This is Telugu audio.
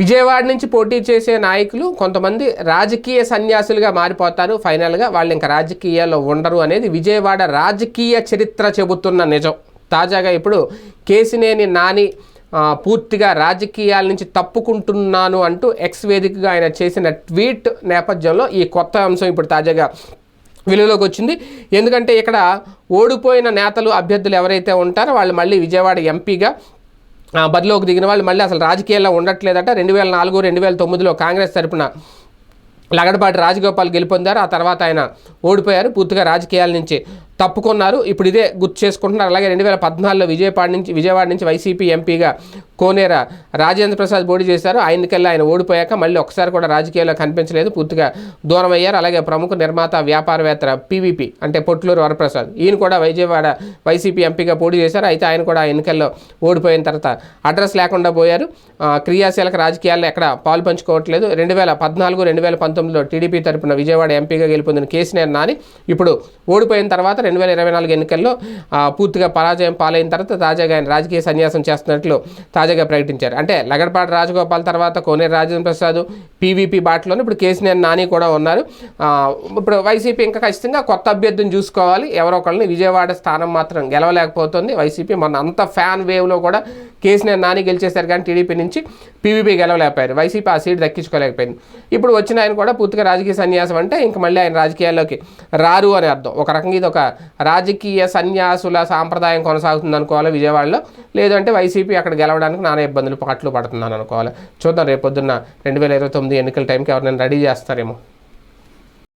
విజయవాడ నుంచి పోటీ చేసే నాయకులు కొంతమంది రాజకీయ సన్యాసులుగా మారిపోతారు. ఫైనల్గా వాళ్ళు ఇంకా రాజకీయాల్లో ఉండరు అనేది విజయవాడ రాజకీయ చరిత్ర చెబుతున్న నిజం. తాజాగా ఇప్పుడు కేసినేని నాని పూర్తిగా రాజకీయాల నుంచి తప్పుకుంటున్నాను అంటూ ఎక్స్ వేదికగా ఆయన చేసిన ట్వీట్ నేపథ్యంలో ఈ కొత్త అంశం ఇప్పుడు తాజాగా వెలుగులోకి వచ్చింది. ఎందుకంటే ఇక్కడ ఓడిపోయిన నేతలు అభ్యర్థులు ఎవరైతే ఉంటారో వాళ్ళు మళ్ళీ విజయవాడ ఎంపీగా ఆ, దిగిన వాళ్ళు మళ్ళీ అసలు రాజకీయాల్లో ఉండట్లేదట. రెండు వేల నాలుగు రెండు వేల తొమ్మిదిలో కాంగ్రెస్ తరపున లగడపాటి రాజగోపాల్ గెలుపొందారు. ఆ తర్వాత ఆయన ఓడిపోయారు. పూర్తిగా రాజకీయాల నుంచి తప్పుకున్నారు. ఇప్పుడు ఇదే గుర్తు చేసుకుంటున్నారు. అలాగే రెండు వేల పద్నాలుగులో విజయవాడ నుంచి విజయవాడ నుంచి వైసీపీ ఎంపీగా కోనేర రాజేంద్ర ప్రసాద్ పోటీ చేశారు. ఆయనకెళ్ళి ఆయన ఓడిపోయాక మళ్ళీ ఒకసారి కూడా రాజకీయాల్లో కనిపించలేదు. పూర్తిగా దూరం అయ్యారు అలాగే ప్రముఖ నిర్మాత వ్యాపారవేత్త పీవీపీ అంటే పొట్లూరు వరప్రసాద్. ఈయన కూడా విజయవాడ వైసీపీ ఎంపీగా పోటీ చేశారు. అయితే ఆయన కూడా ఎన్నికల్లో ఓడిపోయిన తర్వాత అడ్రస్ లేకుండా పోయారు. క్రియాశీలక రాజకీయాల్లో ఎక్కడ పాలు పంచుకోవట్లేదు. రెండు వేల పద్నాలుగు రెండు వేల పంతొమ్మిదిలో టీడీపీ తరపున విజయవాడ ఎంపీగా గెలుపొందిన కేసీఆర్ నాని ఇప్పుడు ఓడిపోయిన తర్వాత రెండు వేల ఇరవై నాలుగు ఎన్నికల్లో పూర్తిగా పరాజయం పాలైన తర్వాత తాజాగా ఆయన రాజకీయ సన్యాసం చేస్తున్నట్లు తాజాగా ప్రకటించారు. అంటే లగడపాటి రాజగోపాల్ తర్వాత కోనేరు రాజేంద్ర ప్రసాద్ పీవీపీ బాటలోనే ఇప్పుడు కేసీఆర్ నాని కూడా ఉన్నారు. ఇప్పుడు వైసీపీ ఇంకా ఖచ్చితంగా కొత్త అభ్యర్థిని చూసుకోవాలి. ఎవరో ఒకళ్ళని విజయవాడ స్థానం మాత్రం గెలవలేకపోతుంది. వైసీపీ మొన్న అంత ఫ్యాన్ వేవ్లో కూడా కేసీఆర్ నాని గెలిచేశారు కానీ టీడీపీ నుంచి పీవీపీ గెలవలేకపోయారు. వైసీపీ ఆ సీట్ దక్కించుకోలేకపోయింది. ఇప్పుడు వచ్చిన ఆయన కూడా పూర్తిగా రాజకీయ సన్యాసం అంటే ఇంక మళ్ళీ ఆయన రాజకీయాల్లోకి రారు అని అర్థం. ఒక రకంగా ఇది ఒక రాజకీయ సన్యాసుల సాంప్రదాయం కొనసాగుతుంది అనుకోవాలి విజయవాడలో? లేదంటే వైసీపీ అక్కడ గెలవడానికి నానా ఇబ్బందులు పాటలు పడుతున్నాను అనుకోవాలి? చూద్దాం రేపొద్దున్న రెండు వేల ఇరవై తొమ్మిది ఎన్నికల టైంకి ఎవరినైనా రెడీ చేస్తారేమో.